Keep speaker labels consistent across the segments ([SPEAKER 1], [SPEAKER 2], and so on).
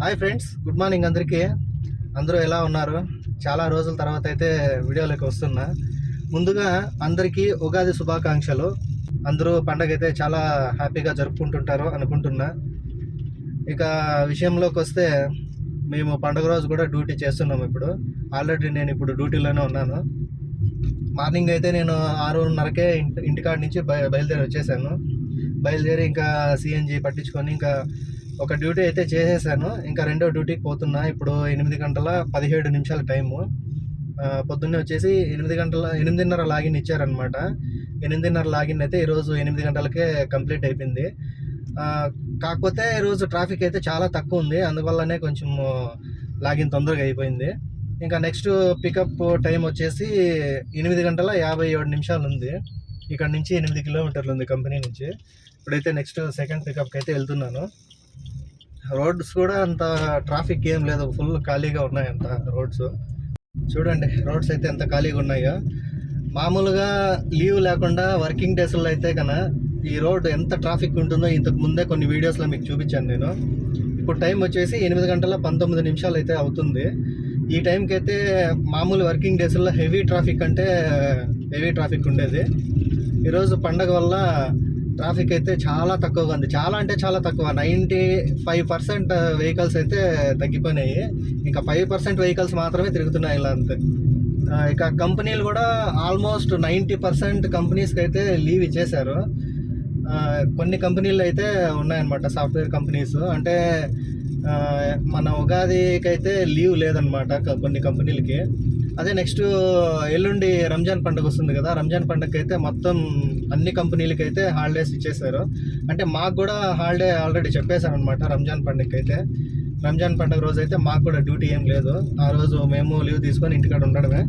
[SPEAKER 1] Hi friends good morning అందరికీ. అందరూ ఎలా ఉన్నారు? చాలా రోజుల తర్వాత అయితే వీడియోలోకి వస్తున్నా. ముందుగా అందరికీ ఉగాది శుభాకాంక్షలు. అందరూ పండగ అయితే చాలా హ్యాపీగా జరుపుకుంటుంటారు అనుకుంటున్నా. ఇక విషయంలోకి వస్తే మేము పండగ రోజు కూడా డ్యూటీ చేస్తున్నాం ఇప్పుడు. ఆల్రెడీ నేను ఇప్పుడు డ్యూటీలోనే ఉన్నాను. మార్నింగ్ అయితే నేను ఆరున్నరకే ఇంటి ఇంటికాడ నుంచి బయ బయలుదేరి వచ్చేసాను. బయలుదేరి ఇంకా సిఎన్జి పట్టించుకొని ఇంకా ఒక డ్యూటీ అయితే చేసేసాను. ఇంకా రెండో డ్యూటీకి పోతున్నా. ఇప్పుడు ఎనిమిది గంటల పదిహేడు నిమిషాల టైము. పొద్దున్నే వచ్చేసి ఎనిమిది గంటల ఎనిమిదిన్నర లాగిన్ ఇచ్చారనమాట ఎనిమిదిన్నర లాగిన్ అయితే ఈరోజు ఎనిమిది గంటలకే కంప్లీట్ అయిపోయింది. కాకపోతే ఈరోజు ట్రాఫిక్ అయితే చాలా తక్కువ ఉంది. అందువల్లనే కొంచెం లాగిన్ తొందరగా అయిపోయింది. ఇంకా నెక్స్ట్ పికప్ టైం వచ్చేసి ఎనిమిది గంటల యాభై ఏడు నిమిషాలు ఉంది. ఇక్కడ నుంచి ఎనిమిది కిలోమీటర్లు ఉంది కంపెనీ నుంచి. ఇప్పుడైతే నెక్స్ట్ సెకండ్ పికప్కి అయితే వెళ్తున్నాను. రోడ్స్ కూడా అంత ట్రాఫిక్ ఏం లేదు. ఫుల్ ఖాళీగా ఉన్నాయి అంత రోడ్స్. చూడండి రోడ్స్ అయితే ఎంత ఖాళీగా ఉన్నాయో. మామూలుగా లీవ్ లేకుండా వర్కింగ్ డేస్లో అయితే కన ఈ రోడ్ ఎంత ట్రాఫిక్ ఉంటుందో ఇంతకు ముందే కొన్ని వీడియోస్లో మీకు చూపించాను నేను. ఇప్పుడు టైం వచ్చేసి ఎనిమిది గంటల పంతొమ్మిది నిమిషాలు అయితే అవుతుంది. ఈ టైంకి అయితే మామూలు వర్కింగ్ డేస్లో హెవీ ట్రాఫిక్ అంటే హెవీ ట్రాఫిక్ ఉండేది. ఈరోజు పండగ వల్ల ట్రాఫిక్ అయితే చాలా తక్కువగా ఉంది. చాలా అంటే చాలా తక్కువ. నైంటీ ఫైవ్ పర్సెంట్ వెహికల్స్ అయితే తగ్గిపోయినాయి. ఇంకా ఫైవ్ పర్సెంట్ వెహికల్స్ మాత్రమే తిరుగుతున్నాయి ఇలా అంతే. ఇక కంపెనీలు కూడా ఆల్మోస్ట్ నైంటీ పర్సెంట్ కంపెనీస్కి అయితే లీవ్ ఇచ్చేశారు. కొన్ని కంపెనీలు అయితే ఉన్నాయన్నమాట సాఫ్ట్వేర్ కంపెనీస్. అంటే మన ఉగాదికి అయితే లీవ్ లేదనమాట కొన్ని కంపెనీలకి. అదే నెక్స్ట్ ఎల్లుండి రంజాన్ పండుగ వస్తుంది కదా. రంజాన్ పండుగకి అయితే మొత్తం అన్ని కంపెనీలకి అయితే హాలిడేస్ ఇచ్చేసారు అంటే మాకు కూడా హాలిడే ఆల్రెడీ చెప్పేశారు అనమాట రంజాన్ పండుగకి అయితే రంజాన్ పండుగ రోజు అయితే మాకు కూడా డ్యూటీ ఏం లేదు. ఆ రోజు మేము లీవ్ తీసుకొని ఇంటికాడ ఉండడమే.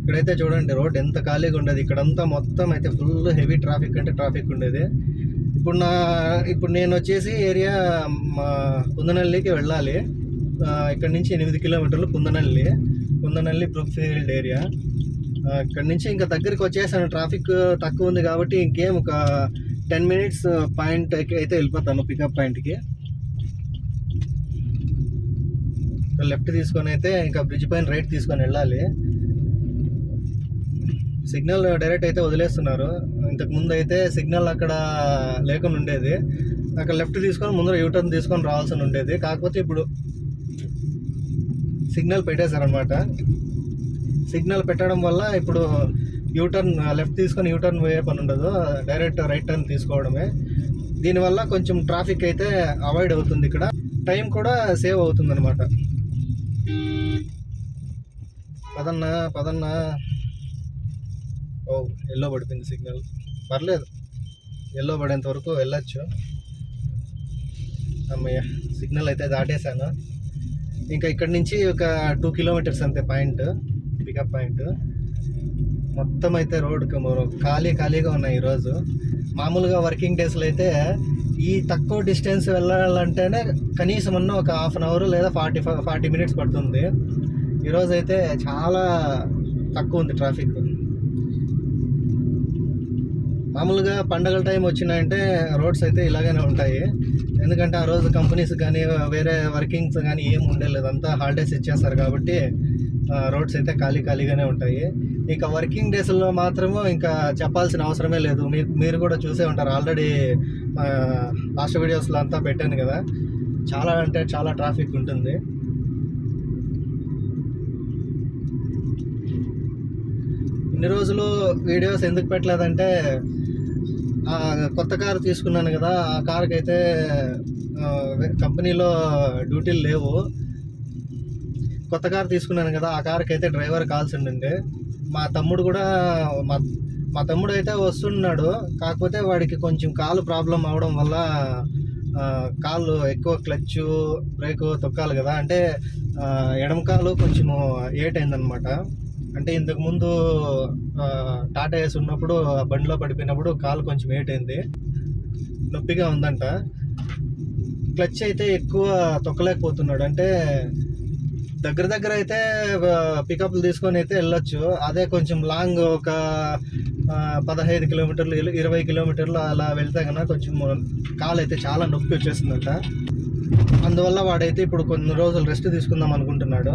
[SPEAKER 1] ఇక్కడైతే చూడండి రోడ్ ఎంత ఖాళీగా ఉండేది. ఇక్కడంతా మొత్తం అయితే ఫుల్ హెవీ ట్రాఫిక్ అంటే ట్రాఫిక్ ఉండేది. ఇప్పుడు నా ఇప్పుడు నేను వచ్చేసి ఏరియా మా కుందనల్లికి వెళ్ళాలి. ఇక్కడ నుంచి ఎనిమిది కిలోమీటర్లు కుందనల్లి. కుందనల్లి బ్రూక్ఫీల్డ్ ఏరియా. ఇక్కడ నుంచి ఇంకా దగ్గరికి వచ్చేసాను. ట్రాఫిక్ తక్కువ ఉంది కాబట్టి ఇంకేం ఒక టెన్ మినిట్స్ పాయింట్ అయితే వెళ్ళిపోతాను పికప్ పాయింట్కి. లెఫ్ట్ తీసుకొని అయితే ఇంకా బ్రిడ్జ్ పైన రైట్ తీసుకొని వెళ్ళాలి. సిగ్నల్ డైరెక్ట్ అయితే వదిలేస్తున్నారు. ఇంతకు ముందు అయితే సిగ్నల్ అక్కడ లేకుండా ఉండేది. అక్కడ లెఫ్ట్ తీసుకొని ముందర యూటర్న్ తీసుకొని రావాల్సి ఉండేది. కాకపోతే ఇప్పుడు సిగ్నల్ పెట్టేశారనమాట సిగ్నల్ పెట్టడం వల్ల ఇప్పుడు యూటర్న్ లెఫ్ట్ తీసుకొని యూటర్న్ పోయే పని ఉండదు. డైరెక్ట్ రైట్ టర్న్ తీసుకోవడమే. దీనివల్ల కొంచెం ట్రాఫిక్ అయితే అవాయిడ్ అవుతుంది ఇక్కడ. టైం కూడా సేవ్ అవుతుంది అనమాట పదన్నా పదన్నా. ఓ ఎల్లో పడిపోయింది సిగ్నల్. పర్లేదు. ఎల్లో పడేంత వరకు వెళ్ళచ్చు. అమ్మయ్య సిగ్నల్ అయితే దాటేశాను. ఇంకా ఇక్కడ నుంచి ఒక టూ కిలోమీటర్స్ అంతే పాయింట్ పికప్ పాయింట్ మొత్తం అయితే రోడ్ ఖాళీ ఖాళీగా ఉన్నాయి ఈరోజు. మామూలుగా వర్కింగ్ డేస్లో అయితే ఈ తక్కువ డిస్టెన్స్ వెళ్ళాలంటేనే కనీసం అన్న ఒక హాఫ్ అన్ అవర్ లేదా ఫార్టీ ఫార్టీ మినిట్స్ పడుతుంది. ఈరోజు అయితే చాలా తక్కువ ఉంది ట్రాఫిక్ మామూలుగా పండగల టైం వచ్చినాయంటే రోడ్స్ అయితే ఇలాగనే ఉంటాయి. ఎందుకంటే ఆ రోజు కంపెనీస్ కానీ వేరే వర్కింగ్స్ కానీ ఏం ఉండలేదు. అంతా హాలిడేస్ ఇచ్చేస్తారు కాబట్టి రోడ్స్ అయితే ఖాళీ ఖాళీగానే ఉంటాయి. ఇంకా వర్కింగ్ డేస్లో మాత్రము ఇంకా చెప్పాల్సిన అవసరమే లేదు. మీరు మీరు కూడా చూసే ఉంటారు. ఆల్రెడీ లాస్ట్ వీడియోస్లో అంతా పెట్టాను కదా. చాలా అంటే చాలా ట్రాఫిక్ ఉంటుంది. ఇన్ని రోజులు వీడియోస్ ఎందుకు పెట్టలేదంటే కొత్త కారు తీసుకున్నాను కదా ఆ కార్కి అయితే కంపెనీలో డ్యూటీలు లేవు. కొత్త కారు తీసుకున్నాను కదా ఆ కార్కి అయితే డ్రైవర్ కాల్సి ఉండండి మా తమ్ముడు కూడా మా మా తమ్ముడు అయితే వస్తున్నాడు. కాకపోతే వాడికి కొంచెం కాలు ప్రాబ్లం అవడం వల్ల కాళ్ళు ఎక్కువ క్లచ్ బ్రేక్ తొక్కాలి కదా. అంటే ఎడమ కాలు కొంచెము ఏట్ అయిందనమాట అంటే ఇంతకు ముందు టాటా వేసి ఉన్నప్పుడు బండిలో పడిపోయినప్పుడు కాలు కొంచెం ఏట్ అయింది. నొప్పిగా ఉందంట. క్లచ్ అయితే ఎక్కువ తొక్కలేకపోతున్నాడు. అంటే దగ్గర దగ్గర అయితే పికప్లు తీసుకొని అయితే వెళ్ళొచ్చు. అదే కొంచెం లాంగ్ ఒక పదహైదు కిలోమీటర్లు ఇరవై కిలోమీటర్లు అలా వెళ్తే కనుక కొంచెం కాలు అయితే చాలా నొప్పి వచ్చేస్తుందంట. అందువల్ల వాడైతే ఇప్పుడు కొన్ని రోజులు రెస్ట్ తీసుకుందాం అనుకుంటున్నాడు.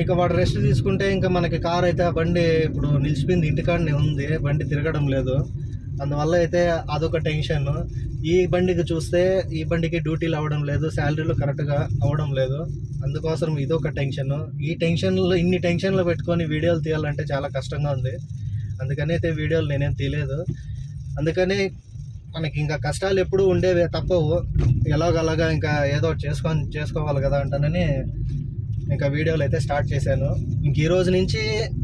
[SPEAKER 1] ఇక వాడు రెస్ట్ తీసుకుంటే ఇంకా మనకి కార్ అయితే ఆ బండి ఇప్పుడు నిలిచిపోయింది ఇంటికాడనే ఉంది బండి తిరగడం లేదు. అందువల్ల అయితే అదొక టెన్షన్. ఈ బండికి చూస్తే ఈ బండికి డ్యూటీలు అవ్వడం లేదు శాలరీలు కరెక్ట్గా అవ్వడం లేదు. అందుకోసం ఇదొక టెన్షన్. ఈ టెన్షన్లో ఇన్ని టెన్షన్లు పెట్టుకొని వీడియోలు తీయాలంటే చాలా కష్టంగా ఉంది. అందుకని అయితే వీడియోలు నేనేం తీయలేదు. అందుకని మనకి ఇంకా కష్టాలు ఎప్పుడూ ఉండేవి తప్పవు. ఎలాగలాగా ఇంకా ఏదో చేసుకొని చేసుకోవాలి కదా అంటానని ఇంకా వీడియోలు అయితే స్టార్ట్ చేశాను. ఇంక ఈ రోజు నుంచి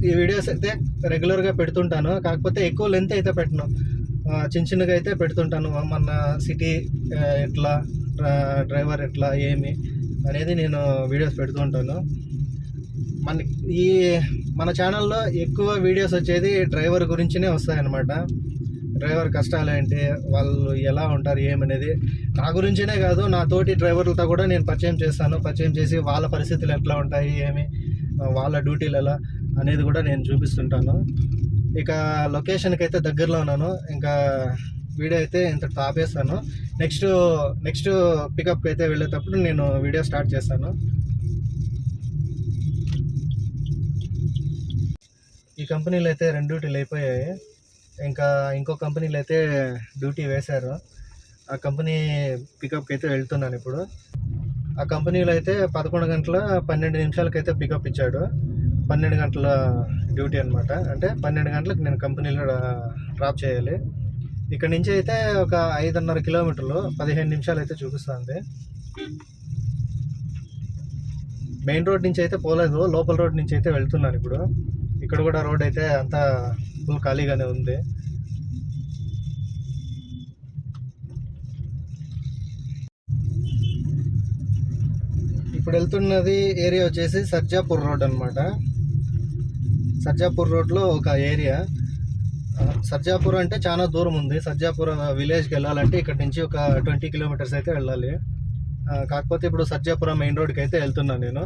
[SPEAKER 1] ఈ వీడియోస్ అయితే రెగ్యులర్గా పెడుతుంటాను. కాకపోతే ఎక్కువ లెంత్ అయితే పెట్టను. చిన్న చిన్నగా అయితే పెడుతుంటాను. మన సిటీ ఎట్లా డ్రా- డ్రైవర్ ఎట్లా ఏమి అనేది నేను వీడియోస్ పెడుతూ ఉంటాను. మన ఈ మన ఛానల్లో ఎక్కువ వీడియోస్ వచ్చేది డ్రైవర్ గురించినే వస్తాయన్నమాట. డ్రైవర్ కష్టాలు ఏంటి వాళ్ళు ఎలా ఉంటారు ఏమనేది నా గురించినే కాదు నా తోటి డ్రైవర్లతో కూడా నేను పరిచయం చేస్తాను. పరిచయం చేసి వాళ్ళ పరిస్థితులు ఎట్లా ఉంటాయి ఏమి వాళ్ళ డ్యూటీలు ఎలా అనేది కూడా నేను చూపిస్తుంటాను. ఇక లొకేషన్కి అయితే దగ్గరలో ఉన్నాను. ఇంకా వీడియో అయితే ఇంత ఆపేస్తాను నెక్స్ట్ నెక్స్ట్ పికప్కి అయితే వెళ్ళేటప్పుడు నేను వీడియో స్టార్ట్ చేస్తాను. ఈ కంపెనీలు అయితే రెండు డ్యూటీలు అయిపోయాయి. ఇంకా ఇంకో కంపెనీలో అయితే డ్యూటీ వేశారు. ఆ కంపెనీ పికప్కి అయితే వెళ్తున్నాను ఇప్పుడు. ఆ కంపెనీలో అయితే పదకొండు గంటల పన్నెండు నిమిషాలకైతే పికప్ ఇచ్చాడు. పన్నెండు గంటల డ్యూటీ అనమాట అంటే పన్నెండు గంటలకు నేను కంపెనీలో డ్రాప్ చేయాలి. ఇక్కడ నుంచి అయితే ఒక ఐదున్నర కిలోమీటర్లు పదిహేను నిమిషాలు అయితే చూపిస్తుంది. మెయిన్ రోడ్ నుంచి అయితే పోలేదు. లోపల రోడ్ నుంచి అయితే వెళ్తున్నాను ఇప్పుడు. ఇక్కడ కూడా రోడ్ అయితే అంతా ఫుల్ ఖాళీగానే ఉంది ఇప్పుడు వెళ్తున్నది ఏరియా వచ్చేసి సర్జాపూర్ రోడ్ అనమాట సర్జాపూర్ రోడ్లో ఒక ఏరియా సర్జాపూర్ అంటే చాలా దూరం ఉంది సర్జాపూర్ విలేజ్కి వెళ్ళాలంటే ఇక్కడ నుంచి ఒక ట్వంటీ కిలోమీటర్స్ అయితే వెళ్ళాలి కాకపోతే ఇప్పుడు సర్జాపురం మెయిన్ రోడ్కి అయితే వెళ్తున్నాను నేను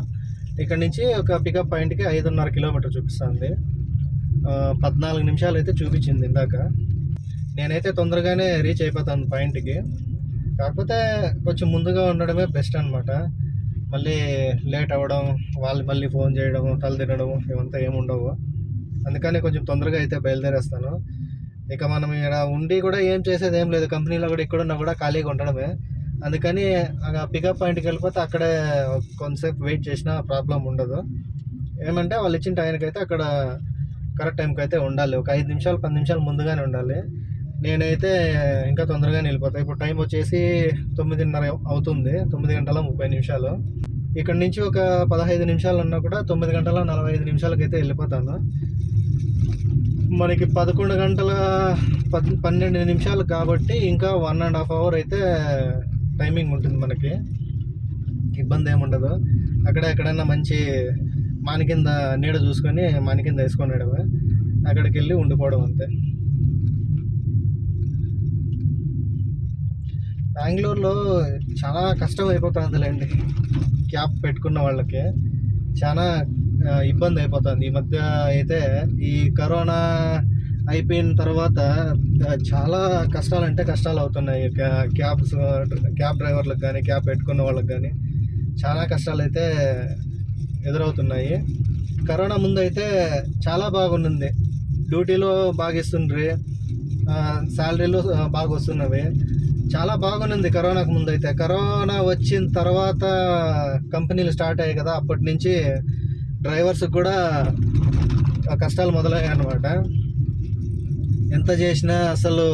[SPEAKER 1] ఇక్కడ నుంచి ఒక పికప్ పాయింట్కి ఐదున్నర కిలోమీటర్ చూపిస్తుంది పద్నాలుగు నిమిషాలు అయితే చూపించింది ఇందాక. నేనైతే తొందరగానే రీచ్ అయిపోతాను పాయింట్కి. కాకపోతే కొంచెం ముందుగా ఉండడమే బెస్ట్ అనమాట మళ్ళీ లేట్ అవ్వడం వాళ్ళు మళ్ళీ ఫోన్ చేయడం తల తినడం ఇవంతా ఏమి ఉండవు. అందుకని కొంచెం తొందరగా అయితే బయలుదేరేస్తాను. ఇక మనం ఇక్కడ ఉండి కూడా ఏం చేసేది ఏం లేదు. కంపెనీలో కూడా ఇక్కడున్నా కూడా ఖాళీగా ఉండడమే. అందుకని పికప్ పాయింట్కి వెళ్ళిపోతే అక్కడే కొంతసేపు వెయిట్ చేసినా ప్రాబ్లం ఉండదు. ఏమంటే వాళ్ళు ఇచ్చిన టైంకి అయితే అక్కడ కరెక్ట్ టైంకి అయితే ఉండాలి. ఒక ఐదు నిమిషాలు పది నిమిషాలు ముందుగానే ఉండాలి. నేనైతే ఇంకా తొందరగానే వెళ్ళిపోతాను ఇప్పుడు టైం వచ్చేసి తొమ్మిదిన్నర అవుతుంది. తొమ్మిది గంటల ముప్పై నిమిషాలు. ఇక్కడ నుంచి ఒక పదహైదు నిమిషాలు ఉన్నా కూడా తొమ్మిది గంటల నలభై ఐదు నిమిషాలకు అయితే వెళ్ళిపోతాను. మనకి పదకొండు గంటల పద్ పన్నెండు నిమిషాలు కాబట్టి ఇంకా వన్ అండ్ హాఫ్ అవర్ అయితే టైమింగ్ ఉంటుంది మనకి. ఇబ్బంది ఏముండదు అక్కడ ఎక్కడైనా మంచి మాని కింద నీడ చూసుకొని మాని కింద వేసుకునేడమే అక్కడికి వెళ్ళి ఉండిపోవడం అంతే. బెంగళూరులో చాలా కష్టం అయిపోతుందిలేండి. క్యాబ్ పెట్టుకున్న వాళ్ళకి చాలా ఇబ్బంది అయిపోతుంది. ఈ మధ్య అయితే ఈ కరోనా అయిపోయిన తర్వాత చాలా కష్టాలు అంటే కష్టాలు అవుతున్నాయి క్యాబ్స్ క్యాబ్ డ్రైవర్లకు కానీ క్యాబ్ పెట్టుకున్న వాళ్ళకి కానీ చాలా కష్టాలు అయితే ఎదురవుతున్నాయి. కరోనా ముందు అయితే చాలా బాగుంది డ్యూటీలో బాగా ఇస్తుండ్రి శాలరీలు బాగా వస్తున్నవి చాలా బాగుంది కరోనాకు ముందు అయితే కరోనా వచ్చిన తర్వాత కంపెనీలు స్టార్ట్ అయ్యాయి కదా అప్పటి నుంచి డ్రైవర్స్కి కూడా ఆ కష్టాలు మొదలయ్యాయి అనమాట ఎంత చేసినా అసలు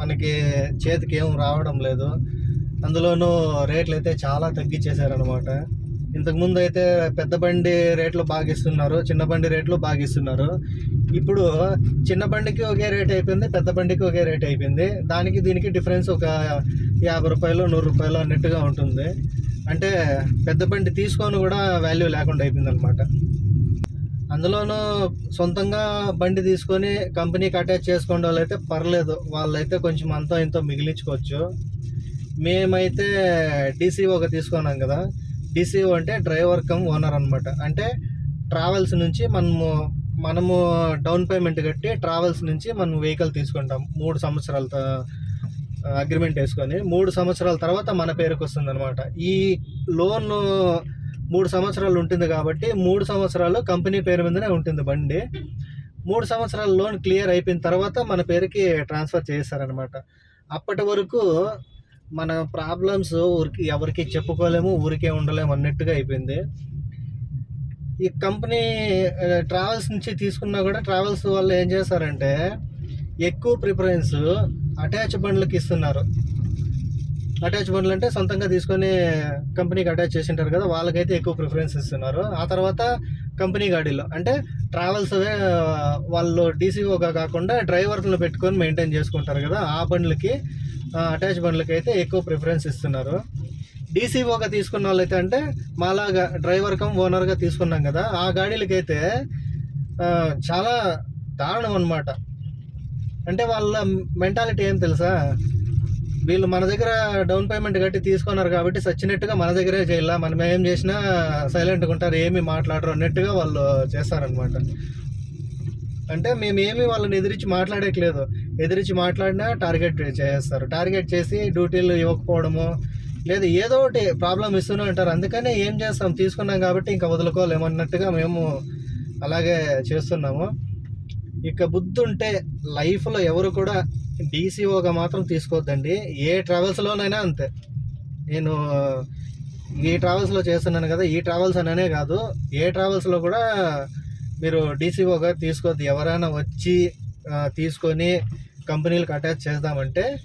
[SPEAKER 1] మనకి చేతికి ఏం రావడం లేదు. అందులోనూ రేట్లు అయితే చాలా తగ్గించేశారనమాట ఇంతకుముందు అయితే పెద్ద బండి రేట్లు బాగా ఇస్తున్నారు చిన్న బండి రేట్లు బాగా ఇస్తున్నారు ఇప్పుడు చిన్న బండికి ఒకే రేట్ అయిపోయింది పెద్ద బండికి ఒకే రేట్ అయిపోయింది. దానికి దీనికి డిఫరెన్స్ ఒక యాభై రూపాయలు నూరు రూపాయలు అన్నట్టుగా ఉంటుంది. అంటే పెద్ద బండి తీసుకొని కూడా వాల్యూ లేకుండా అయిపోయింది అనమాట అందులోనూ సొంతంగా బండి తీసుకొని కంపెనీకి అటాచ్ చేసుకునే వాళ్ళైతే పర్లేదు. వాళ్ళైతే కొంచెం అంతో ఇంతో మిగిలించుకోవచ్చు. మేమైతే డీసీ ఒక తీసుకున్నాం కదా. డీసీఓ అంటే డ్రైవర్ కమ్ ఓనర్ అనమాట అంటే ట్రావెల్స్ నుంచి మనము మనము డౌన్ పేమెంట్ కట్టి ట్రావెల్స్ నుంచి మనం వెహికల్ తీసుకుంటాం. మూడు సంవత్సరాల అగ్రిమెంట్ వేసుకొని మూడు సంవత్సరాల తర్వాత మన పేరుకు వస్తుంది అనమాట ఈ లోన్ మూడు సంవత్సరాలు ఉంటుంది కాబట్టి మూడు సంవత్సరాలు కంపెనీ పేరు మీదనే ఉంటుంది బండి. మూడు సంవత్సరాల లోన్ క్లియర్ అయిపోయిన తర్వాత మన పేరుకి ట్రాన్స్ఫర్ చేస్తారనమాట అప్పటి వరకు మన ప్రాబ్లమ్స్ ఊరికి ఎవరికి చెప్పుకోలేము ఊరికే ఉండలేము అన్నట్టుగా అయిపోయింది. ఈ కంపెనీ ట్రావెల్స్ నుంచి తీసుకున్నా కూడా ట్రావెల్స్ వాళ్ళు ఏం చేస్తారంటే ఎక్కువ ప్రిఫరెన్స్ అటాచ్ బండ్లకి ఇస్తున్నారు. అటాచ్ బండ్లు అంటే సొంతంగా తీసుకొని కంపెనీకి అటాచ్ చేసి ఉంటారు కదా వాళ్ళకైతే ఎక్కువ ప్రిఫరెన్స్ ఇస్తున్నారు. ఆ తర్వాత కంపెనీ గాడీలో అంటే ట్రావెల్స్ వాళ్ళు డీసీఓగా కాకుండా డ్రైవర్లను పెట్టుకొని మెయింటైన్ చేసుకుంటారు కదా ఆ బండ్లకి అటాచ్ బండ్లకి అయితే ఎక్కువ ప్రిఫరెన్స్ ఇస్తున్నారు. డీసీఓగా తీసుకున్న వాళ్ళైతే అంటే మాలాగా డ్రైవర్ కమ్ ఓనర్గా తీసుకున్నాం కదా ఆ గాడీలకైతే చాలా దారుణం అనమాట అంటే వాళ్ళ మెంటాలిటీ ఏం తెలుసా? వీళ్ళు మన దగ్గర డౌన్ పేమెంట్ కట్టి తీసుకున్నారు కాబట్టి సచ్చినట్టుగా మన దగ్గరే చేయాల? మనం ఏం చేసినా సైలెంట్గా ఉంటారు ఏమి మాట్లాడరు అన్నట్టుగా వాళ్ళు చేస్తారనమాట అంటే మేమేమి వాళ్ళని ఎదిరించి మాట్లాడట్లేదు. ఎదిరించి మాట్లాడినా టార్గెట్ చేస్తారు టార్గెట్ చేసి డ్యూటీలు ఇవ్వకపోవడము లేదా ఏదో ఒకటి ప్రాబ్లం ఇస్తూనే ఉంటారు. అందుకనే ఏం చేస్తాం? తీసుకున్నాం కాబట్టి ఇంకా వదులుకోలేమన్నట్టుగా మేము అలాగే చేస్తున్నాము. ఇక బుద్ధుంటే లైఫ్లో ఎవరు కూడా డీసీఓగా మాత్రం తీసుకోవద్దండి. ఏ ట్రావెల్స్లోనైనా అంతే. నేను ఈ ట్రావెల్స్లో చేస్తున్నాను కదా ఈ ట్రావెల్స్ అననే కాదు. ఏ ట్రావెల్స్లో కూడా మీరు డీసీఓగా తీసుకోవద్దు ఎవరైనా వచ్చి తీసుకొని కంపెనీలకు అటాచ్ చేద్దామంటే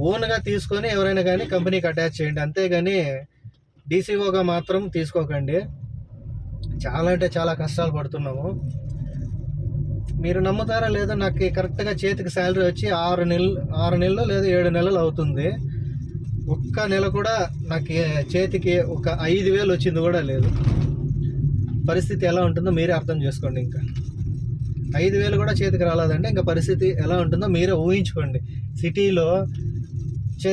[SPEAKER 1] ఓన్గా తీసుకొని ఎవరైనా కానీ కంపెనీకి అటాచ్ చేయండి. అంతేగాని డీసీఓగా మాత్రం తీసుకోకండి. చాలా అంటే చాలా కష్టాలు పడుతున్నాము. మీరు నమ్ముతారా లేదా నాకు కరెక్ట్గా చేతికి శాలరీ వచ్చి ఆరు నెలలు ఆరు నెలలు లేదా ఏడు నెలలు అవుతుంది. ఒక్క నెల కూడా నాకు ఏ- చేతికి ఒక ఐదు వేలు వచ్చింది కూడా లేదు. పరిస్థితి ఎలా ఉంటుందో మీరే అర్థం చేసుకోండి ఇంకా. ఐదు వేలు కూడా చేతికి రాలేదంటే ఇంకా పరిస్థితి ఎలా ఉంటుందో మీరే ఊహించుకోండి. సిటీలో చే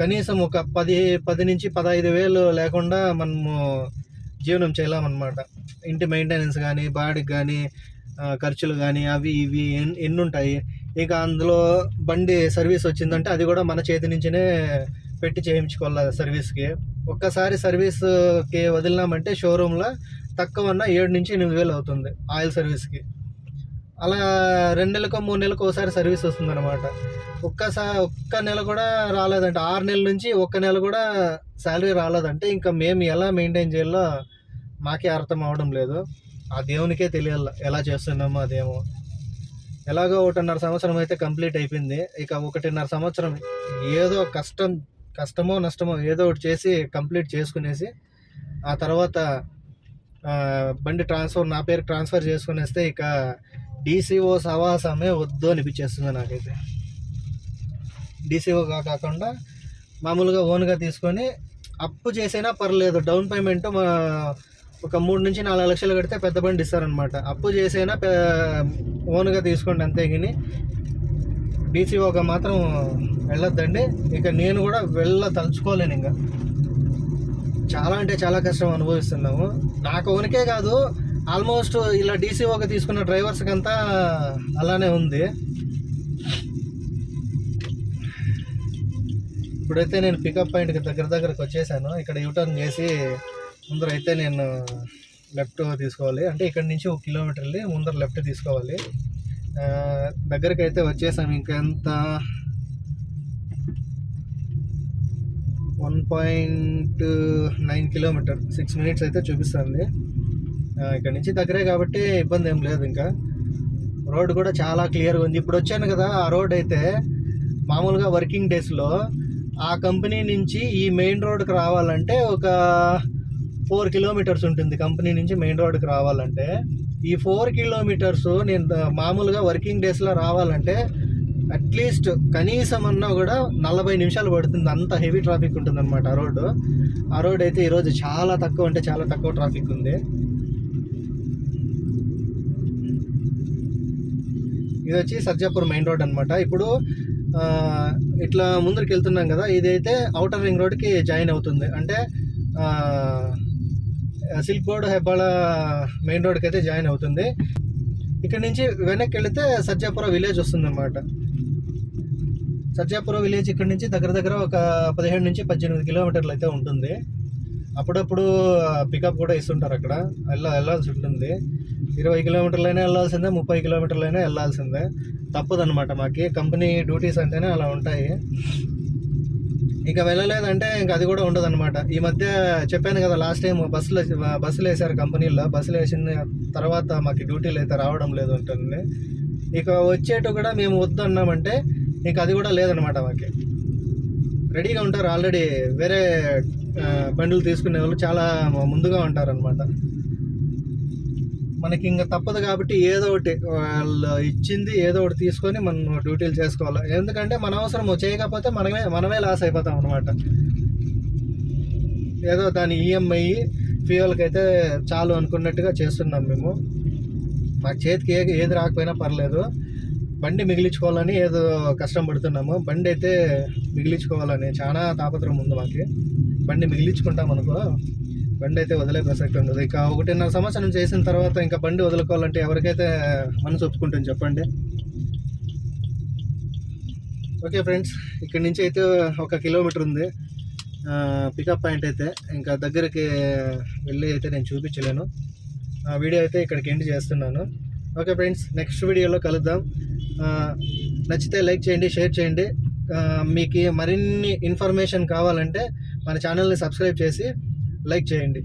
[SPEAKER 1] కనీసం ఒక పది పది నుంచి పదహైదు వేలు లేకుండా మనము జీవనం చేయలేమన్నమాట. ఇంటి మెయింటెనెన్స్ కానీ బాడీకి కానీ ఖర్చులు కానీ అవి ఇవి ఎన్ని ఉంటాయి ఇక అందులో బండి సర్వీస్ వచ్చిందంటే అది కూడా మన చేతి నుంచినే పెట్టి చేయించుకోవాలి సర్వీస్కి. ఒక్కసారి సర్వీస్కి వదిలినామంటే షోరూంలో తక్కువ ఏడు నుంచి ఎనిమిది వేలు అవుతుంది ఆయిల్ సర్వీస్కి. అలా రెండు నెలలకు మూడు నెలలకు ఒకసారి సర్వీస్ వస్తుంది అనమాట ఒక్కసారి ఒక్క నెల కూడా రాలేదంటే. ఆరు నెలల నుంచి ఒక్క నెల కూడా శాలరీ రాలేదంటే ఇంకా మేము ఎలా మెయింటైన్ చేయాలో మాకే అర్థం అవడం లేదు. ఆ దేవునికే తెలియాల ఎలా చేస్తున్నామో అదేమో. ఎలాగో ఒకటిన్నర సంవత్సరం అయితే కంప్లీట్ అయిపోయింది. ఇక ఒకటిన్నర సంవత్సరం ఏదో కష్టం కష్టమో నష్టమో ఏదో ఒకటి చేసి కంప్లీట్ చేసుకునేసి ఆ తర్వాత బండి ట్రాన్స్ఫర్ నా పేరు ట్రాన్స్ఫర్ చేసుకునేస్తే ఇక డీసీఓ సవాసమే వద్దు అనిపించేస్తుంది నాకైతే. డీసీఓగా కాకుండా మామూలుగా ఓన్గా తీసుకొని అప్పు చేసైనా పర్లేదు డౌన్ పేమెంట్ మా ఒక మూడు నుంచి నాలుగు లక్షలు కడితే పెద్ద బండి ఇస్తారనమాట అప్పు చేసైనా ఓన్గా తీసుకోండి అంతేగాని డీసీఓగా మాత్రం వెళ్ళొద్దండి. ఇక నేను కూడా వెళ్ళ తలుచుకోలేను ఇంకా చాలా అంటే చాలా కష్టం అనుభవిస్తున్నాము. నాకు ఓనికే కాదు ఆల్మోస్ట్ ఇలా డీసీఓగా తీసుకున్న డ్రైవర్స్కి అంతా అలానే ఉంది. ఇప్పుడైతే నేను పికప్ పాయింట్కి దగ్గర దగ్గరకు వచ్చేసాను. ఇక్కడ యూటర్న్ చేసి ముందర అయితే నేను లెఫ్ట్ తీసుకోవాలి. అంటే ఇక్కడ నుంచి ఒక కిలోమీటర్ వెళ్ళి ముందర లెఫ్ట్ తీసుకోవాలి. దగ్గరికి అయితే వచ్చేసాము ఇంకా ఎంత one point nine kilometre six minutes అయితే చూపిస్తుంది. ఇక్కడ నుంచి దగ్గరే కాబట్టి ఇబ్బంది ఏం లేదు ఇంకా. రోడ్ కూడా చాలా క్లియర్గా ఉంది. ఇప్పుడు వచ్చాను కదా ఆ రోడ్ అయితే మామూలుగా వర్కింగ్ డేస్లో ఆ కంపెనీ నుంచి ఈ మెయిన్ రోడ్కి రావాలంటే ఒక ఫోర్ కిలోమీటర్స్ ఉంటుంది కంపెనీ నుంచి మెయిన్ రోడ్కి రావాలంటే. ఈ ఫోర్ కిలోమీటర్స్ నేను మామూలుగా వర్కింగ్ డేస్లో రావాలంటే అట్లీస్ట్ కనీసం అన్నా కూడా నలభై నిమిషాలు పడుతుంది. అంత హెవీ ట్రాఫిక్ ఉంటుంది అనమాట ఆ రోడ్డు. ఆ రోడ్ అయితే ఈరోజు చాలా తక్కువ అంటే చాలా తక్కువ ట్రాఫిక్ ఉంది. ఇది వచ్చి సర్జాపూర్ మెయిన్ రోడ్ అనమాట ఇప్పుడు ఇట్లా ముందరికి వెళ్తున్నాం కదా ఇదైతే అవుటర్ రింగ్ రోడ్కి జాయిన్ అవుతుంది. అంటే సిల్క్ రోడ్ హెబ్బాళ మెయిన్ రోడ్కి అయితే జాయిన్ అవుతుంది. ఇక్కడ నుంచి వెనక్కి వెళితే సర్జాపుర విలేజ్ వస్తుంది అనమాట సర్జాపురం విలేజ్ ఇక్కడ నుంచి దగ్గర దగ్గర ఒక పదిహేడు నుంచి పద్దెనిమిది కిలోమీటర్లు అయితే ఉంటుంది. అప్పుడప్పుడు పికప్ కూడా ఇస్తుంటారు అక్కడ. వెళ్ళ వెళ్ళాల్సి ఉంటుంది. ఇరవై కిలోమీటర్లైనా వెళ్ళాల్సిందే ముప్పై కిలోమీటర్లైనా వెళ్ళాల్సిందే. తప్పదనమాట మాకు. కంపెనీ డ్యూటీస్ అంటేనే అలా ఉంటాయి. ఇక వెళ్ళలేదంటే ఇంకా అది కూడా ఉండదన్నమాట. ఈ మధ్య చెప్పాను కదా లాస్ట్ టైం బస్సులు బస్సులు వేసారు కంపెనీలో బస్సులు వేసిన తర్వాత మాకు డ్యూటీలు అయితే రావడం లేదు ఉంటుంది ఇక వచ్చేటు కూడా మేము వద్దన్నామంటే అన్నామంటే అది కూడా లేదనమాట వాళ్ళకి రెడీగా ఉంటారు ఆల్రెడీ. వేరే బండ్లు తీసుకునే వాళ్ళు చాలా ముందుగా ఉంటారు అనమాట మనకి ఇంకా తప్పదు కాబట్టి ఏదో ఒకటి వాళ్ళు ఇచ్చింది ఏదో ఒకటి తీసుకొని మనం డ్యూటీలు చేసుకోవాలి. ఎందుకంటే మన అవసరం చేయకపోతే మనమే మనమే లాస్ అయిపోతాం అనమాట ఏదో దాని ఈఎంఐ ఫ్యూయల్కి అయితే చాలు అనుకున్నట్టుగా చేస్తున్నాం మేము. మా చేతికి ఏది రాకపోయినా పర్లేదు. బండి మిగిలించుకోవాలని ఏదో కష్టం పడుతున్నాము. బండి అయితే మిగిలించుకోవాలని చాలా తాపత్రం ఉంది మాకు. బండి మిగిలించుకుంటాం అనుకో బండి అయితే వదిలే ప్రసక్తి ఉండదు. ఇక ఒకటిన్నర సంవత్సరం చేసిన తర్వాత ఇంకా బండి వదులుకోవాలంటే ఎవరికైతే మనసు ఒప్పుకుంటుంది చెప్పండి? ఓకే ఫ్రెండ్స్ ఇక్కడి నుంచి అయితే ఒక కిలోమీటర్ ఉంది. పికప్ పాయింట్ అయితే ఇంకా దగ్గరికి వెళ్ళి అయితే నేను చూపించలేను. ఆ వీడియో అయితే ఇక్కడికి ఎండ్ చేస్తున్నాను. ఓకే ఫ్రెండ్స్ నెక్స్ట్ వీడియోలో కలుద్దాం. నచ్చితే లైక్ చేయండి షేర్ చేయండి. మీకు మరిన్ని ఇన్ఫర్మేషన్ కావాలంటే మన ఛానల్ని సబ్స్క్రైబ్ చేసి లైక్ చేయండి.